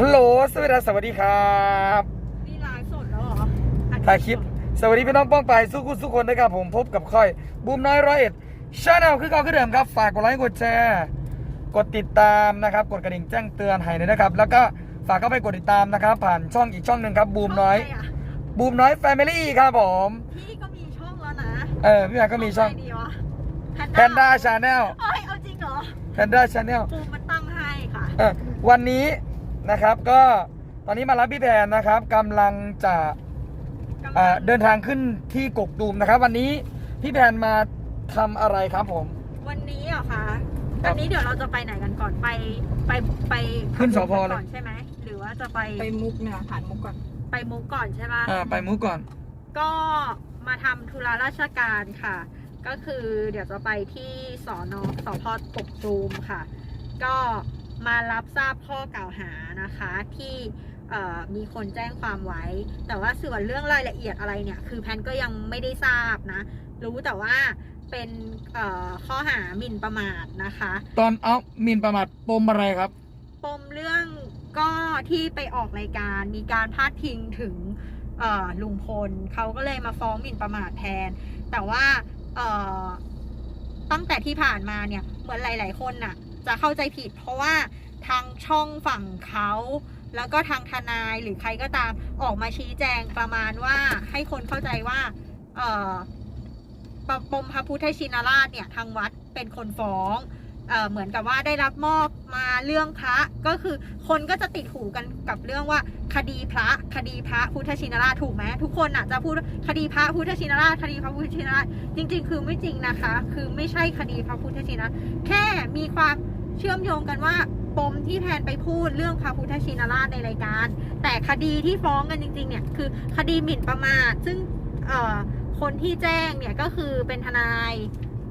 ฮัลโหลสวัสดีสวัสดีครับนี่ไลฟ์สดแล้วเหรออัดถ่ายคลิป สวัสดีพี่น้องป้องไปสู้คุณทุกคนนะครับผมพบกับค่อยบูมน้อยร้อยเอ็ดชาแนลคือเก่าคือเดิมครับ ฝากกดไลค์กดแชร์กดติดตามนะครับ กดกระดิ่งแจ้งเตือนให้ด้วยนะครับ แล้วก็ฝากเข้าไปกดติดตามนะครับ ผ่านช่องอีกช่องหนึ่งครับบูมน้อยช่งะไระบูมน้อยแฟมิลี่ครับผมพี่ก็มีช่องแล้วนะเออพี่แม่ก็มีช่องะไรดีวะแพนด้าชาแนลเอ้ยเอาจริงเหรอแพนด้าชาแนลปูมันตั้งให้ค่ะเออวันนี้ นะครับ ก็ตอนนี้มารับพี่แพนนะครับกำลังจะกำลังเอ่อเดินทางขึ้นที่กกตูมนะครับ วันนี้พี่แพนมาทำอะไรครับผม วันนี้เหรอคะครับวันนี้เดี๋ยวเราจะไปไหนกันก่อนไปไปไปขึ้นสพก่เลยอนใช่ไหมหรือว่าจะไปไปมุกเนี่ยผ่านมุกก่อน ไปมุกก่อนใช่ปะ อ่าไปมุกก่อน ก็มาทำธุระราชการค่ะ ก็คือเดี๋ยวจะไปที่สอนอสพปกตูมค่ะ ก็ มารับทราบข้อกล่าวหานะคะที่เอ่อมีคนแจ้งความไว้ แต่ว่าส่วนเรื่องรายละเอียดอะไรเนี่ย คือแพนก็ยังไม่ได้ทราบนะ รู้แต่ว่าเป็นเอ่อข้อหาหมิ่นประมาทนะคะ ตอนเอาหมินประมาทปมอะไรครับ ปมเรื่องก็ที่ไปออกรายการมีการพาดพิงถึงเอ่อลุงพลเขาก็เลยมาฟ้องหมิ่นประมาทแทน แต่ว่าเอ่อตั้งแต่ที่ผ่านมาเนี่ยเหมือนหลาย ๆ คนน่ะ จะเข้าใจผิด เพราะว่าทางช่องฝั่งเขาแล้วก็ทางทนายหรือใครก็ตามออกมาชี้แจงประมาณว่าให้คนเข้าใจว่าเอ่อปปมพระพุทธชินราชเนี่ยทางวัดเป็นคนฟ้องเอ่อเหมือนกับว่าได้รับมอบมาเรื่องพระก็คือคนก็จะติดหูกันกับเรื่องว่า คดีพระคดีพระพุทธชินราชถูกไหมทุกคนอะจะพูดคดีพระพุทธชินราชคดีพระพุทธชินราชจริง ๆ คือไม่จริงนะคะ คือไม่ใช่คดีพระพุทธชินราชแค่มีความ เชื่อมโยงกันว่าปมที่แทนไปพูดเรื่องพระพุทธชินราชในรายการ แต่คดีที่ฟ้องกันจริงๆเนี่ยคือคดีหมิ่นประมาทซึ่งคนที่แจ้งเนี่ยก็คือเป็นทนาย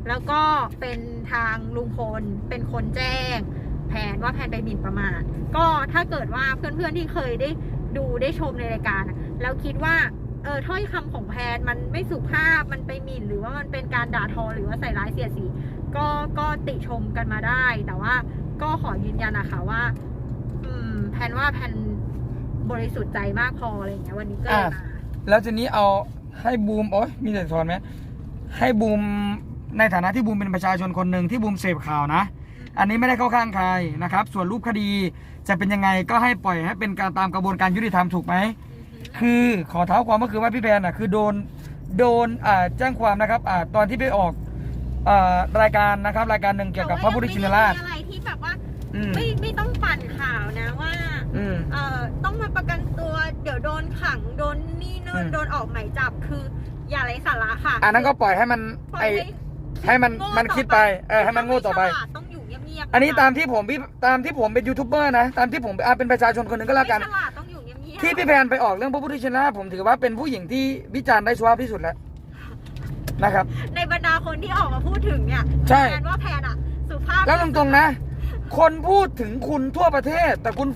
แล้วก็เป็นทางลุงพลเป็นคนแจ้ง แผนว่าแผนไปหมิ่นประมาทก็ถ้าเกิดว่าเพื่อนๆที่เคยได้ดูได้ชมในรายการ แล้วคิดว่าเออถ้อยคำของแพนมันไม่สุภาพมันไปหมิ่นหรือว่ามันเป็นการด่าทอหรือว่าใส่ร้ายเสียดสี ก็ก็ติชมกันมาได้ แต่ว่าก็ขอยืนยันนะคะว่า อืมแพนว่าแพนบริสุทธิ์ใจมากพออะไรอย่างเงี้ยวันนี้ก็เลยอะ มา แล้วทีนี้เอาให้บูมโอ้ยมีแต่สอนไหมให้บูมในฐานะที่บูมเป็นประชาชนคนหนึ่งที่บูมเสพข่าวนะ อันนี้ไม่ได้เข้าข้างใครนะครับ ส่วนรูปคดีจะเป็นยังไงก็ให้ปล่อยให้เป็นการตามกระบวนการยุติธรรมถูกไหม คือขอเท้าความก็คือว่าพี่แพนอะคือโดนโดนอ่าแจ้งความนะครับอ่าตอนที่ไปออก อ่ารายการนะครับ รายการหนึ่งเกี่ยวกับพระพุทธชินราช แต่ว่ยังไม่ได้มีอะไรที่แบบว่าอืม ไม่ไม่ต้องปั่นข่าวนะว่า อืม เอ่อต้องมาประกันตัวเดี๋ยวโดนขังโดนนี่โดอืนมโดนออกหมายจับคืออย่าไร้สาระค่ะอันนั้นก็ปล่อยให้มันปล่ไออยให้มันโง่มันต่อคิดไปเออให้มันโง่ต่อไป ถ้าม่ฉลาดต้องอยู่เงียบๆอันนี้ตามที่ผมพี่ตามที่ผมเป็นยูทูบเบอร์นะ ตามที่ผมอะเป็นประชาชนคนหนึ่งก็แล้วกัน ไม่ฉลาดต้องอยู่เงียบๆที่พี่แพนไปออกเรื่องพระพุทธชินราชผมถือว่าเป็นผู้หญิงที่วิจารณ์ได้ชัวร์ที่สุดแล้ว นะครับ ในบรรดาคนที่ออกมาพูดถึงเนี่ยใช่ แพนว่าแพนอะสุภาพแล้วตรงๆนะ คนพูดถึงคุณทั่วประเทศ แต่คุณ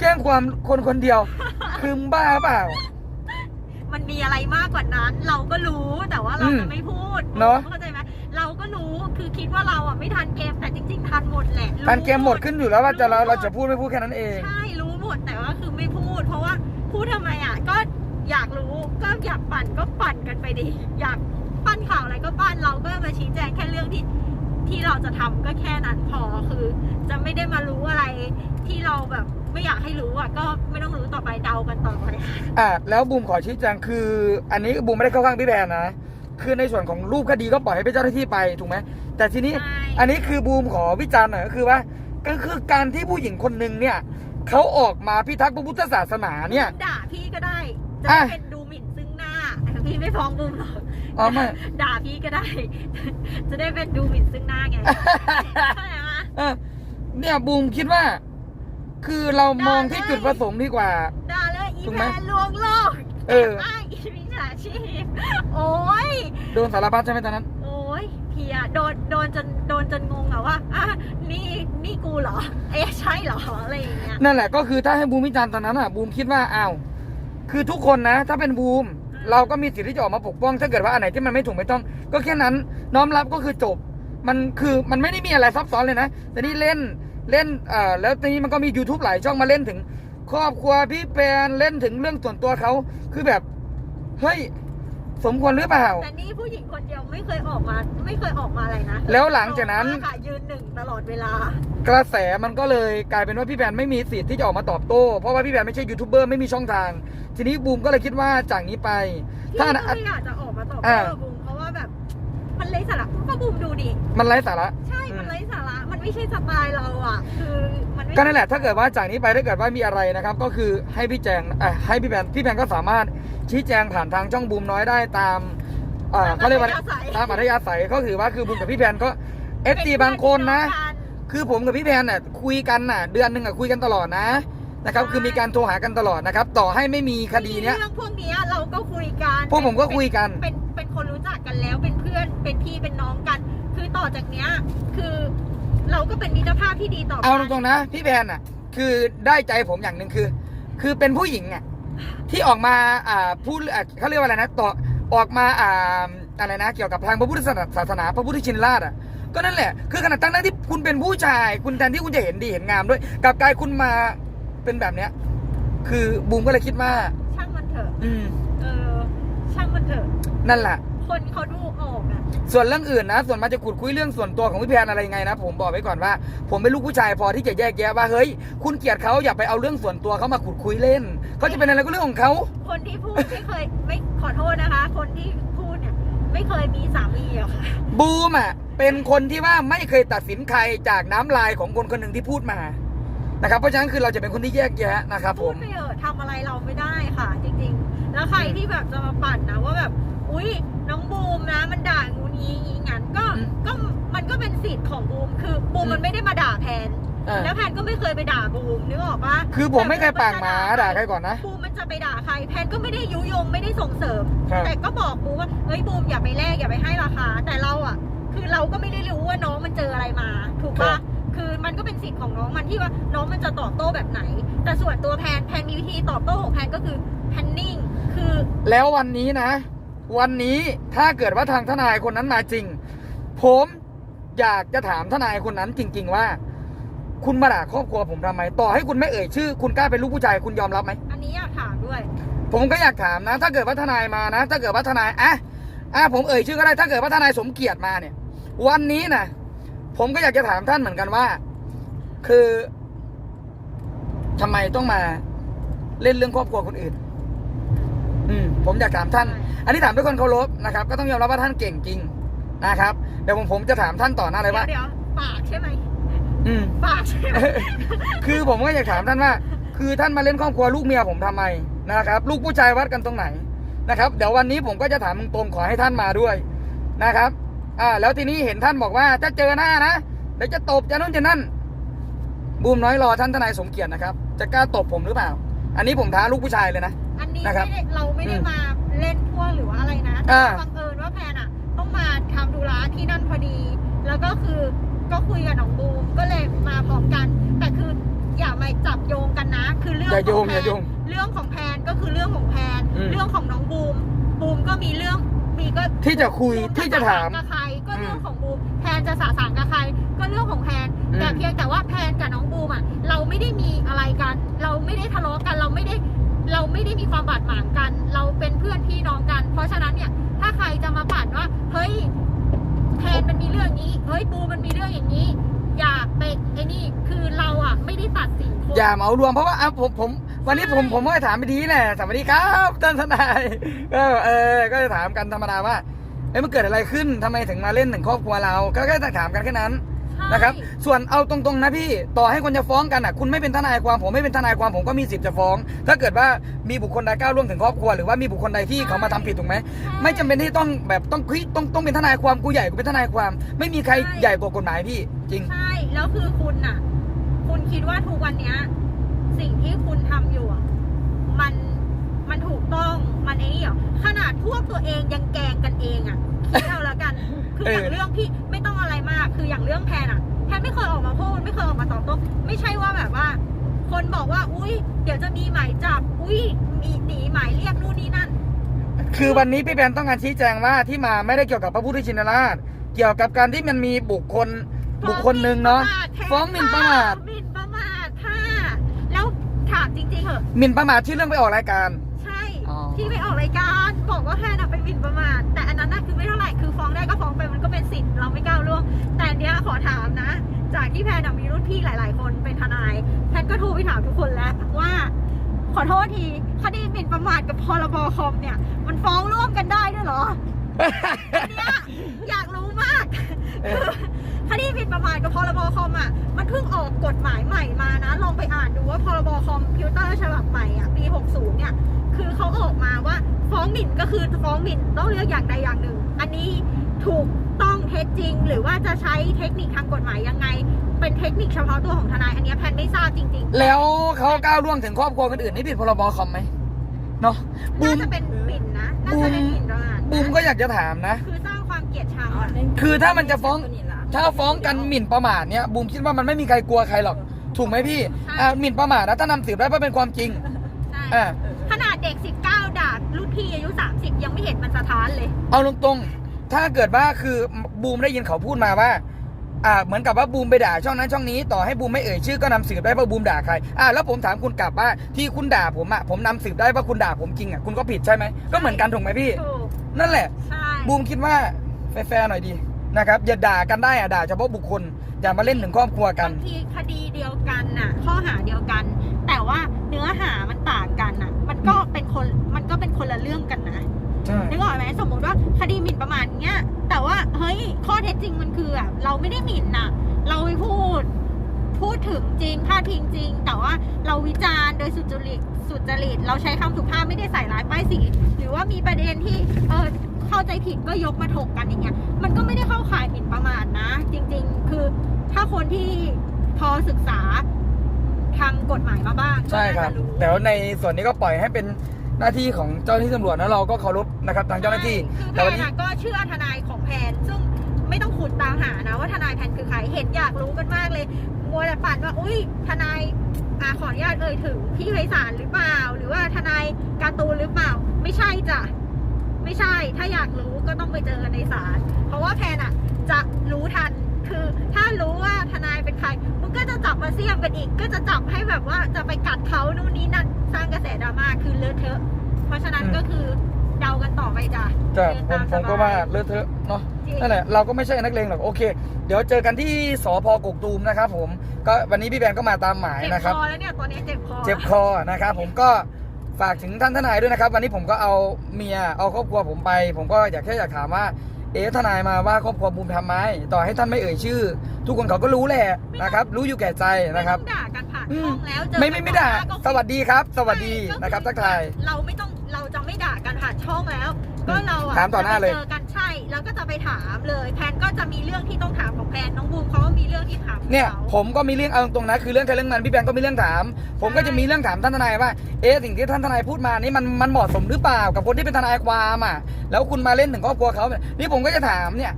แจ้งความคนคนเดียว คือมึงบ้าเปล่า มันมีอะไรมากกว่านั้น เราก็รู้แต่ว่าเราอืมจะไม่พูดเนอะ เข้าใจไหมเราก็รู้คือคิดว่าเราอะไม่ทันเกมแต่จริง ๆ ทันหมดแหละรู้ การเกมหมดขึ้นอยู่แล้วว่าจะเราเราจะพูดไม่พูดแค่นั้นเอง ใช่รู้หมดแต่ว่าคือไม่พูด เพราะว่าพูดทำไมอะก็อยากรู้ก็อยากปั่นก็ปั่นกันไปดิอยาก ปั้นข่าวอะไรก็ปั้นเราก็มาชี้แจงแค่เรื่องที่ที่เราจะทำก็แค่นั้นพอคือ จะไม่ได้มารู้อะไรที่เราแบบไม่อยากให้รู้อะก็ไม่ต้องรู้ต่อไปเดากันต่อไปอะแล้วบูมขอชี้แจงคือ อันนี้บูมไม่ได้เข้าข้างพี่แพนนะคือในส่วนของรูปคดีก็ปล่อยให้เป็นเจ้าหน้าที่ไปถูกไหมแต่ทีนี้ใช่อันนี้คือบูมขอวิจารณ์หน่อยก็คือว่าก็คือการที่ผู้หญิงคนหนึ่งเนี่ยเขาออกมาพิทักษ์พระพุทธศาสนาเนี่ยด่าพี่ก็ได้จะอะได้เป็นดูหมิ่นซึ่งหน้าพี่ไม่ฟ้องบูมหรอก อ๋อไม่ ด่าพี่ก็ได้ จะได้เป็นดูหมิ่นซึ่งหน้าไงเข้าใจไหมเออเนี่ยบูมคิดว่า คือเรามองที่จุดประสงค์ดีกว่า ด่าเลยอีถูกแพไหมนลวงโลกเอออ้างอีมิจฉาชีพ โอ้ย โดนสารพัดใช่ไหมตอนนั้น โอ้ยเพียโดนโดนจนโดนจนงงอะว่าอะนี่นี่กูเหรอ เอ๊ะใช่เหรออะไรอย่างเงี้ย นั่นแหละก็คือถ้าให้บูมวิจารณ์ตอนนั้นอะบูมคิดว่าอ้าวคือทุกคนนะ ถ้าเป็นบูม เราก็มีสิทธิ์ที่จะออกมาปกป้อง ถ้าเกิดว่าอันไหนที่มันไม่ถูกไม่ต้อง ก็แค่นั้นน้อมรับก็คือจบ มันคือมันไม่ได้มีอะไรซับซ้อนเลยนะแต่นี่เล่นเล่นอ่แล้วทีนี้มันก็มี YouTube หลายช่องมาเล่นถึง ครอบครัวพี่แปนเล่นถึงเรื่องส่วนตัวเขาคือแบบเฮ้ย สมควรหรือเปล่า แต่นี่ผู้หญิงคนเดียวไม่เคยออกมา ไม่เคยออกมาอะไรนะแล้วหลังจากนั้นค่ะยืนหนึ่งตลอดเวลา กระแสมันก็เลยกลายเป็นว่าพี่แพนไม่มีสิทธิ์ที่จะออกมาตอบโต้ เพราะว่าพี่แพนไม่ใช่ยูทูบเบอร์ไม่มีช่องทาง ทีนี้บูมก็เลยคิดว่าจากนี้ไป พี่ถ้า ก็ไม่อยากจะออกมาตอบอ่าโต้บูมเพราะว่าแบบ มันไร้สาระก็บูมดูดิ มันไร้สาระ ใช่ มันไร้สาระมัน ไม่ใช่สไตล์เราอะ คือมันไม่ก็นั่นแหละถ้าเกิดว่าจากนี้ไปถ้าเกิดว่ามีอะไรนะครับ ก็คือให้พี่แจงเอ่อให้พี่แพนพี่แพนก็สามารถชี้แจงผ่านทางช่องบูมน้อยได้ตามเอ่อเขาเรียกว่าตามอัธยาศัยก็คือว่าคือบูมกับพี่แพนก็เอฟซีบางคนนะ คือผมกับพี่แพนน่ะคุยกันน่ะ เดือนหนึ่งอะคุยกันตลอดนะนะครับ คือมีการโทรหากันตลอดนะครับ ต่อให้ไม่มีคดีเนี้ย เรื่องพวกเนี้ยเราก็คุยกันพวกผมก็คุยกัน เป็นเป็นคนรู้จักกันแล้วเป็นเพื่อนเป็นพี่เป็นน้องกัน คือต่อจากเนี้ยคือ เราก็เป็นมิตรภาพที่ดีต่อกันเอาตรงๆนะ พี่แพนอะ คือได้ใจผมอย่างหนึ่งคือ คือเป็นผู้หญิงอะที่ออกมาอ่าพูดอะเขาเรียกว่าอะไรนะต่อออกมาอ่าอะไรนะ เกี่ยวกับทางพระพุทธศาสนาพระพุทธชินราชอะก็นั่นแหละ คือขนาดตั้งนั้นที่คุณเป็นผู้ชาย คุณแทนที่คุณจะเห็นดีเห็นงามด้วยกลับกลายคุณมาเป็นแบบเนี้ย คือบูมก็เลยคิดว่า ช่างมันเถอะอืมเออช่างมันเถอะนั่นแหละ คนเขาดูออกอะส่วนเรื่องอื่นนะ ส่วนมากจะขุดคุยเรื่องส่วนตัวของพี่แพนอะไรยังไงนะ ผมบอกไว้ก่อนว่า ผมเป็นลูกผู้ชายพอที่จะแยกแยะว่าเฮ้ย คุณเกลียดเขาอย่าไปเอาเรื่องส่วนตัวเขามาขุดคุยเล่นเขาจะเป็นอะไรก็เรื่องของเขาคนที่พูดไม่เคยไม่ขอโทษนะคะ คนที่พูดเนี่ยไม่เคยมีสามีอะค่ะบูมอะเป็นคนที่ว่าไม่เคยตัดสินใครจากน้ำลายของคนคนหนึ่งที่พูดมานะครับเพราะฉะนั้นคือเราจะเป็นคนที่แยกแยะนะครับผพูดม ไปเถอะทำอะไรเราไม่ได้ค่ะ จริง ๆ แล้วใครที่แบบจะมาปั่นนะว่าแบบ อุ้ยน้อง บูมนะ มันด่างูนี้งี้งั้นก็อืมก็มันก็เป็นสิทธิ์ของบูมคือบูมอืม มันไม่ได้มาด่าแพนอ่าแล้วแพนก็ไม่เคยไปด่าบูมนึกออกปะคือผมไม่เคยปากหมาด่าใครก่อนนะ บูมมันจะไปด่าใครแพนก็ไม่ได้ยุยงไม่ได้ส่งเสริม ครับ แต่ก็บอกบูมว่าเฮ้ยบูมอย่าไปแลกอย่าไปให้ราคา แต่เราอะ คือเราก็ไม่ได้รู้ว่าน้องมันเจออะไรมา ถูกครัปะบ คือมันก็เป็นสิทธิ์ของน้องมันที่ว่าน้องมันจะตอบโต้แบบไหน แต่ส่วนตัวแพนแพนมีวิธีตอบโต้ของแพนก็คือแพนนิ่งคือ แล้ววันนี้นะ วันนี้ถ้าเกิดว่าทางทนายคนนั้นมาจริง ผมอยากจะถามทนายคนนั้นจริง ๆ ว่า คุณมาด่าครอบครัวผมทำไม ต่อให้คุณไม่เอ่ยชื่อ คุณกล้าเป็นลูกผู้ชายคุณยอมรับไหม อันนี้อยากถามด้วย ผมก็อยากถามนะ ถ้าเกิดว่าทนายมานะ ถ้าเกิดว่าทนายอะอะผมเอ่ยชื่อก็ได้ ถ้าเกิดว่าทนายสมเกียรติมาเนี่ย วันนี้นะผมก็อยากจะถามท่านเหมือนกันว่า คือทำไมต้องมาเล่นเรื่องครอบครัวคนอื่นอืม ผมอยากถามท่าน อันนี้ถามด้วยคนเคารพนะครับ ก็ต้องยอมรับว่าท่านเก่งจริงนะครับ เดี๋ยวผมผมจะถามท่านต่อหน้าเลยว่า เดี๋ยวๆปากใช่ไหมอืมปากใช่ไหมคือผมก็อยากถามท่านว่า คือท่านมาเล่นครอบครัวลูกเมียผมทำไมนะครับ ลูกผู้ชายวัดกันตรงไหนนะครับ เดี๋ยววันนี้ผมก็จะถามตรงๆขอให้ท่านมาด้วยนะครับ อ่า แล้วทีนี้เห็นท่านบอกว่าถ้าเจอหน้านะเดี๋ยวจะตบจะนู่นจะนั่นบูมน้อยรอท่านทนายสมเกียรตินะครับ จะกล้าตบผมหรือเปล่า อันนี้ผมท้าลูกผู้ชายเลยนะอั นนี้นะครับ ไม่ได้เราไม่ได้อืมมาเล่นพวกหรือว่าอะไรนะอ่าแต่บังเอิญว่าแพนอะ ต้องมาทำธุระที่นั่นพอดี แล้วก็คือก็คุยกับน้องบูมก็เลยมาพร้อมกัน แต่คืออย่ามาจับโยงกันนะ คือเรื่องอย่าโยขงองแพอย่าโยนงเรื่องของแพนก็คือเรื่องของแพนอืม เรื่องของน้องบูมบูมก็มีเรื่องมีก็ ที่จะคุยบูมที่จะถาม กับใครก็เรื่องอืมของบูมแพนจะสาสางกับใคร ก็เรื่องของแพนอืมแต่เพียงแต่ว่าแพนกับน้องบูมอะเราไม่ได้มีอะไรกัน เราไม่ได้ทะเลาะกันเราไม่ได้ เราไม่ได้มีความบาดหมางกัน เราเป็นเพื่อนพี่น้องกัน เพราะฉะนั้นเนี่ย ถ้าใครจะมาปั่นว่า เฮ้ยแพนมันมีเรื่องนี้ เฮ้ยบูมันมีเรื่องอย่างนี้ อยากไปไอ้นี่คือเราอะไม่ได้ตัดสินคน อย่าเหมารวมเพราะว่าอะผมผม วันนี้ผมผมก็จะถามไปดีแหละสวัสดีครับท่านทนายก็เออ ก็จะถามกันธรรมดาว่าเอ้ยมันเกิดอะไรขึ้นทำไมถึงมาเล่นถึงครอบครัวเรา ก็แค่ถามกันแค่นั้นใช่ นะครับ ส่วนเอาตรงๆนะพี่ต่อให้คนจะฟ้องกันอะ คุณไม่เป็นทนายความผมไม่เป็นทนายความผมก็มีสิทธิ์จะฟ้อง ถ้าเกิดว่ามีบุคคลใดก้าวล่วงถึงครอบครัวหรือว่ามีบุคคลใดที่เขามาทำผิดถูกไหมไม่จำเป็นที่ต้องแบบต้องคุยต้องต้องเป็นทนายความกูใหญ่กูเป็นทนายความ ไม่มีใครใหญ่กว่ากฎหมายพี่จริง ใช่ แล้วคือคุณน่ะ คุณคิดว่าทุกวันเนี้ย สิ่งที่คุณทำอยู่อะมันมันถูกต้องมันไอ้นี่เหรอขนาดพวกตัวเองยังแกล้งกันเองอะ คิดเอาละกัน คืออย่างเออเรื่องที่ไม่ต้องอะไรมาก คืออย่างเรื่องแพนอะแพนไม่เคยออกมาพูดไม่เคยออกมาตอบโต้ไม่ใช่ว่าแบบว่า คนบอกว่า อุ้ยเดี๋ยวจะมีหมายจับ อุ้ยมีหนีหมายเรียกนู่นนี่นั่น คือวันนี้พี่แบนต้องการชี้แจงว่าที่มาไม่ได้เกี่ยวกับพระพุทธชินราช เกี่ยวกับการที่มันมีบุคคลบุคคลหนึ่งเนาะฟ้องหมิ่นประมาทหมิ่นประมาทค่ะแล้วถามจริงอะหมิ่นประมาทที่เรื่องไปออกรายการ ใช่อ๋อที่ไปออกรายการบอกว่าแพนอะไปหมิ่นประมาท ไม่เท่าไหร่คือฟ้องได้ก็ฟ้องไปมันก็เป็นสิทธิ์เราไม่ก้าวล่วงแต่เนี้ยขอถามนะ จากที่แพนมีรุ่นพี่หลาย ๆ คนเป็นทนาย แพนก็โทรไปถามทุกคนแล้วว่า ขอโทษทีคดีหมิ่นประมาทกับพรบคอมเนี่ย มันฟ้องร่วมกันได้ด้วยเหรอเนี้ยอยากรู้มากคืออคดีหมิ่นประมาทกับพรบคอมอะมันเพิ่งออกกฎหมายใหม่มานะ ลองไปอ่านดูว่าพรบคอมพิวเตอร์ฉบับใหม่อะปี 60 เนี่ย คือเขาออกมาว่าฟ้องหมิ่นก็คือฟ้องหมิ่นต้องเลือกอย่างใดอย่างหนึ่ง อันนี้ถูกต้องเท็จจริง หรือว่าจะใช้เทคนิคทางกฎหมายยังไง เป็นเทคนิคเฉพาะตัวของทนาย อันเนี้ยแพนไม่ทราบจริงแล้วเขาก้าวล่วงถึงครอบครัวคนอื่นนี่ผิดพรบคอมไหมเนาะๆบูน่ามจะเป็นหมิ่นนะน่าจะเป็นหมิ่นประมาทนะบูมก็อยากจะถามนะ คือสร้างความเกลียดชังอะคือถ้ามันจะฟ้อง ถ้าฟ้องกันหมิ่นประมาทเนี่ยบูมคิดว่ามันไม่มีใครกลัวใครหรอก ถูกไหมพี่อ่าหมิ่นประมาทนะถ้านำสืบได้ว่าเป็นความจริงใช่อ่าขนาดเด็ก19ด่ารุ่นพี่อายุ 30 ยังไม่เห็นมันสะท้าน เลยเอาตรงๆ ถ้าเกิดว่าคือบูมได้ยินเขาพูดมาว่า อ่า เหมือนกับว่าบูมไปด่าช่องนั้นช่องนี้ ต่อให้บูมไม่เอ่ยชื่อก็นำสืบได้ว่าบูมด่าใคร อ่าแล้วผมถามคุณกลับว่าที่คุณด่าผมอะผมนำสืบได้ว่าคุณด่าผมจริงอะคุณก็ผิดใช่ไหมก็เหมือนกันถูกไหมพี่ถูกนั่นแหละใช่บูมคิดว่าแฟร์ๆหน่อยดีนะครับอย่าด่ากันได้อะด่าเฉพาะบุคคลอย่ามาเล่นถึงครอบครัวกันบางทีคดีเดียวกันน่ะ ข้อ จจริงมันคืออะเราไม่ได้หมิ่นน่ะ เราไปพูด พูดถึงจริงพาดพิงจริง แต่ว่าเราวิจารณ์โดยสุจริตสุจริต เราใช้คำสุภาพไม่ได้ใส่ร้ายป้ายสี หรือว่ามีประเด็นที่เออเข้าใจผิดก็ยกมาถกกันอย่างเงี้ยมันก็ไม่ได้เข้าข่ายหมิ่นประมาทนะ จริง ๆ คือถ้าคนที่พอศึกษาทางกฎหมายมาบ้างก็ใช่ครับน่าจะรู้แต่ว่าในส่วนนี้ก็ปล่อยให้เป็นหน้าที่ของเจ้าหน้าที่ตำรวจนะเราก็เคารพนะครับทางเจ้าหน้าที่คือแพแต่วันนนี้ อะก็เชื่อทนายของแพน ซึ่ง ไม่ต้องขุดตามหานะว่าทนายแพนคือใครเห็นอยากรู้กันมากเลยมัวแต่ปั่นว่าอุ้ยทนายอาขออนุญาตเอ่ยถึงพี่ไพศาลหรือเปล่า หรือว่าทนายการ์ตูนหรือเปล่า ไม่ใช่จ้ะไม่ใช่ถ้าอยากรู้ก็ต้องไปเจอกันในศาลเพราะว่าแพนอะจะรู้ทันคือถ้ารู้ว่าทนายเป็นใครมันก็จะจับมาเสี่ยมกันอีก ก็จะจับให้แบบว่าจะไปกัดเขานู่นนี่นั่นสร้างกระแสดราม่าคือเลอะเทอะ เพราะฉะนั้นก็คือ เดากันต่อไปจ้ะจะเดินผมตามผมสก็บยว่าเลอะเทอะเนาะจริง นั่นแหละเราก็ไม่ใช่นักเลงหรอกโอเค เดี๋ยวเจอกันที่สพกกตูมนะครับผมก็วันนี้พี่แบนก็มาตามหมายเจ็บนะครับ คอแล้วเนี่ยตอนนี้เจ็บคอเจ็บคอนะครับผมก็ฝากถึงท่านทนายด้วยนะครับ วันนี้ผมก็เอาเมียเอาครอบครัวผมไป ผมก็อยากแค่อยากถามว่า เอ๊ะทนายมาว่าครอบครัวบูมทำไหมต่อให้ท่านไม่เอ่ยชื่อ ทุกคนเขาก็รู้แหละนะครับ รู้อยู่แก่ใจไม่นะครับต้องด่ากันผ่านอืม ช่องแล้วเจอไม่ไม่ไม่ด่า กันต่อหน้ก็สวัสดีครับ สวัสดีใช่นะครับทักทาย เราไม่ต้องเราจะไม่ ด่ากันผ่านช่องแล้ว ก็เราอะถามต่อหน้าเลย จะไปเจอกันใช่แล้วก็จะไปถามเลยแพนก็จะมีเรื่องที่ต้องถามของแพนน้องบูมเขาก็มีเรื่องที่ถามของเนี่ยขา ผมก็มีเรื่องเอาตรงๆนะคือเรื่องแค่เรื่องมันพี่แบงก์ก็มีเรื่องถาม ผมก็จะมีเรื่องถามท่านทนายว่าเอ๊ะสิ่งที่ท่านทนายพูดมานี่มันมันเหมาะสมหรือเปล่ากับคนที่เป็นทนายความอะแล้วคุณมาเล่นถึงครอบครัวเขาเนี่ยนี่ผมก็จะถามเนี่ย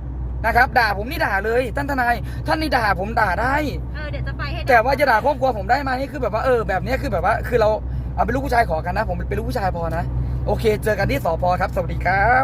นะครับด่าผมนี่ด่าเลยท่านทนายท่านนี่ด่าผมด่าได้ เออเดี๋ยวจะไปให้แต่ว่าจะด่าครอบครัวผมได้ไหมคือแบบว่าเออแบบเนี้ยคือแบบว่าคือเราเอาเป็นลูกผู้ชายขอกันนะ ผมเป็นลูกผู้ชายพอนะ โอเค เจอกันที่สพครับ สวัสดีครับ